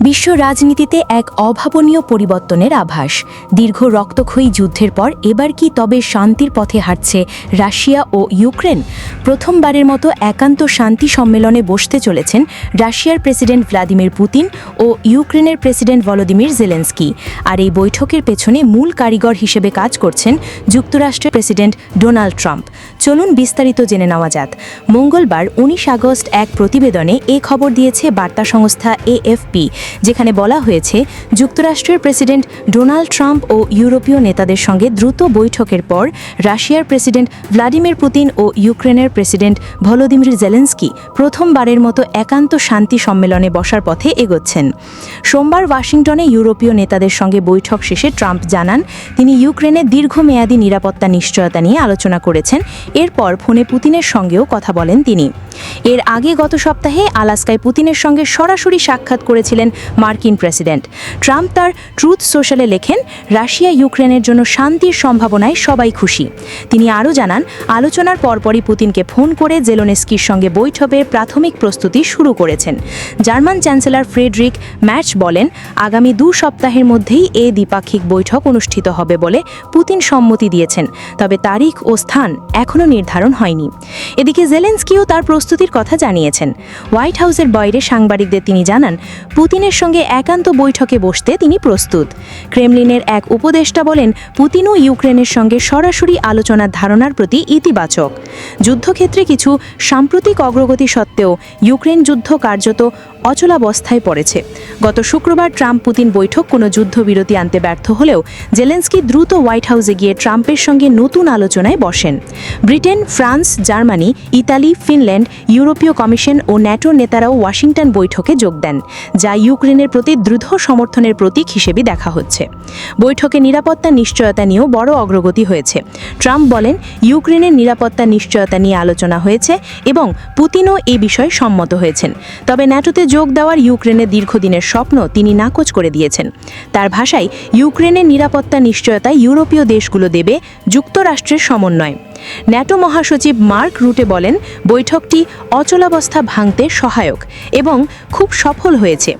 বিশ্ব রাজনীতিতে এক অভাবনীয় পরিবর্তনের আভাস। দীর্ঘ রক্তক্ষয়ী যুদ্ধের পর এবার কি তবে শান্তির পথে হাঁটছে রাশিয়া ও ইউক্রেন? প্রথমবারের মতো একান্ত শান্তি সম্মেলনে বসতে চলেছেন রাশিয়ার প্রেসিডেন্ট ভ্লাদিমির পুতিন ও ইউক্রেনের প্রেসিডেন্ট ভলোদিমির জেলেন্সকি। আর এই বৈঠকের পেছনে মূল কারিগর হিসেবে কাজ করছেন যুক্তরাষ্ট্রের প্রেসিডেন্ট ডোনাল্ড ট্রাম্প। চলুন বিস্তারিত জেনে নেওয়া যাক। মঙ্গলবার, উনিশ আগস্ট এক প্রতিবেদনে এ খবর দিয়েছে বার্তা সংস্থা এএফপি। যেখানে বলা হয়েছে, যুক্তরাষ্ট্রের প্রেসিডেন্ট ডোনাল্ড ট্রাম্প ও ইউরোপীয় নেতাদের সঙ্গে দ্রুত বৈঠকের পর, রাশিয়ার প্রেসিডেন্ট ভ্লাদিমির পুতিন ও ইউক্রেনের প্রেসিডেন্ট ভলোদিমির জেলেন্সকি প্রথমবারের মতো একান্ত শান্তি সম্মেলনে বসার পথে এগোচ্ছেন। সোমবার ওয়াশিংটনে ইউরোপীয় নেতাদের সঙ্গে বৈঠক শেষে ট্রাম্প জানান, তিনি ইউক্রেনের দীর্ঘমেয়াদী নিরাপত্তা নিশ্চয়তা নিয়ে আলোচনা করেছেন। এরপর ফোনে পুতিনের সঙ্গেও কথা বলেন তিনি। এর আগে গত সপ্তাহে আলাস্কায় পুতিনের সঙ্গে সরাসরি সাক্ষাৎ করেছিলেন মার্কিন প্রেসিডেন্ট। ট্রাম্প তার ট্রুথ সোশ্যালে লেখেন, রাশিয়া ইউক্রেনের জন্য শান্তির সম্ভাবনায় সবাই খুশি। তিনি আরও জানান, আলোচনার পরপরই পুতিনকে ফোন করে জেলোনেস্কির সঙ্গে বৈঠকের প্রাথমিক প্রস্তুতি শুরু করেছেন। জার্মান চ্যান্সেলর ফ্রেডরিক ম্যাচ বলেন, আগামী দু সপ্তাহের মধ্যেই এ দ্বিপাক্ষিক বৈঠক অনুষ্ঠিত হবে বলে পুতিন সম্মতি দিয়েছেন, তবে তারিখ ও স্থান এখনও নির্ধারণ হয়নি। এদিকে জেলেন্সকিও তার প্রস্তুতির কথা জানিয়েছেন। হোয়াইট হাউসের বাইরে সাংবাদিকদের তিনি জানান, পুতিনের সঙ্গে একান্ত বৈঠকে বসতে তিনি প্রস্তুত। ক্রেমলিনের এক উপদেষ্টা বলেন পুতিনও ইউক্রেনের সঙ্গে সরাসরি আলোচনার ধারণার প্রতি ইতিবাচক। যুদ্ধক্ষেত্রে কিছু সাম্প্রতিক অগ্রগতি সত্ত্বেও ইউক্রেন যুদ্ধ কার্যত অচলাবস্থায় পড়েছে। গত শুক্রবার ট্রাম্প পুতিন বৈঠক কোনো যুদ্ধবিরতি আনতে ব্যর্থ হলেও জেলেন্সকি দ্রুত হোয়াইট হাউসে গিয়ে ট্রাম্পের সঙ্গে নতুন আলোচনায় বসেন। Britain, France, Germany, Italy, Finland, ইউরোপীয় কমিশন ও ন্যাটোর নেতারাও ওয়াশিংটন বৈঠকে যোগ দেন, যা ইউক্রেনের প্রতি দ্রুত সমর্থনের প্রতীক হিসেবে দেখা হচ্ছে। বৈঠকে নিরাপত্তা নিশ্চয়তা নিয়েও বড় অগ্রগতি হয়েছে। ট্রাম্প বলেন, ইউক্রেনের নিরাপত্তা নিশ্চয়তা নিয়ে আলোচনা হয়েছে এবং পুতিনও এ বিষয়ে সম্মত হয়েছেন। তবে ন্যাটোতে যোগ দেওয়ার ইউক্রেনের দীর্ঘদিনের স্বপ্ন তিনি নাকচ করে দিয়েছেন। তার ভাষায়, ইউক্রেনের নিরাপত্তা নিশ্চয়তা ইউরোপীয় দেশগুলো দেবে যুক্তরাষ্ট্রের সমন্বয়। ন্যাটো মহাসচিব মার্ক রুটে বলেন, বৈঠকটি অচলাবস্থা ভাঙতে সহায়ক এবং খুব সফল হয়েছে।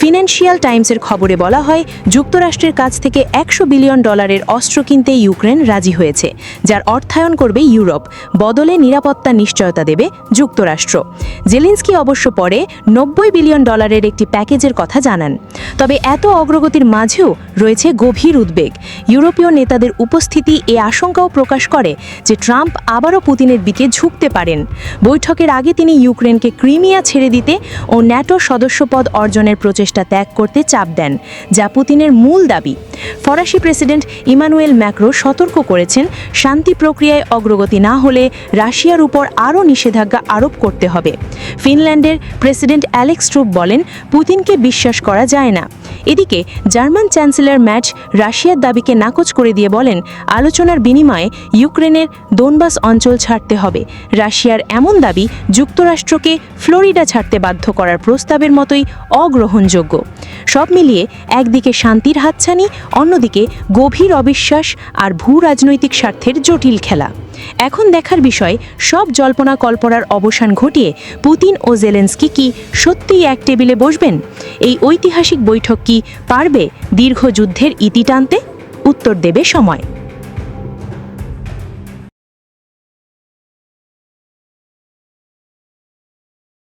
ফিনান্সিয়াল টাইমসের খবরে বলা হয়, যুক্তরাষ্ট্রের কাছ থেকে একশো বিলিয়ন ডলারের অস্ত্র কিনতে ইউক্রেন রাজি হয়েছে, যার অর্থায়ন করবে ইউরোপ। বদলে নিরাপত্তা নিশ্চয়তা দেবে যুক্তরাষ্ট্র। জেলিন্সকি অবশ্য পরে নব্বই বিলিয়ন ডলারের একটি প্যাকেজের কথা জানান। তবে এত অগ্রগতির মাঝেও রয়েছে গভীর উদ্বেগ। ইউরোপীয় নেতাদের উপস্থিতি এ আশঙ্কাও প্রকাশ করে যে ট্রাম্প আবারও পুতিনের দিকে ঝুঁকতে পারেন। বৈঠকের আগে তিনি ইউক্রেনকে ক্রিমিয়া ছেড়ে দিতে ও ন্যাটো সদস্যপদ অর্জনের প্রচেষ্টা ত্যাগ করতে চাপ দেন, যা পুতিনের মূল দাবি। ফরাসি প্রেসিডেন্ট ইমানুয়েল ম্যাক্রো সতর্ক করেছেন, শান্তি প্রক্রিয়ায় অগ্রগতি না হলে রাশিয়ার উপর আরও নিষেধাজ্ঞা আরোপ করতে হবে। ফিনল্যান্ডের প্রেসিডেন্ট অ্যালেক্স ট্রুপ বলেন, পুতিনকে বিশ্বাস করা যায় না। এদিকে, জার্মান চ্যান্সেলর ম্যাচ রাশিয়ার দাবিকে নাকচ করে দিয়ে বলেন, আলোচনার বিনিময়ে ইউক্রেনের দোনবাস অঞ্চল ছাড়তে হবে। রাশিয়ার এমন দাবি যুক্তরাষ্ট্রকে ফ্লোরিডা ছাড়তে বাধ্য করার প্রস্তাবের মতোই অগ্রহণযোগ্য। সব মিলিয়ে একদিকে শান্তির হাতছানি, অন্যদিকে গভীর অবিশ্বাস আর ভূ রাজনৈতিক স্বার্থের জটিল খেলা। এখন দেখার বিষয়, সব জল্পনা কল্পনার অবসান ঘটিয়ে পুতিন ও জেলেন্সকি কি সত্যিই এক টেবিলে বসবেন? এই ঐতিহাসিক বৈঠক কি পারবে দীর্ঘ যুদ্ধের ইতি টানতে? উত্তর দেবে সময়।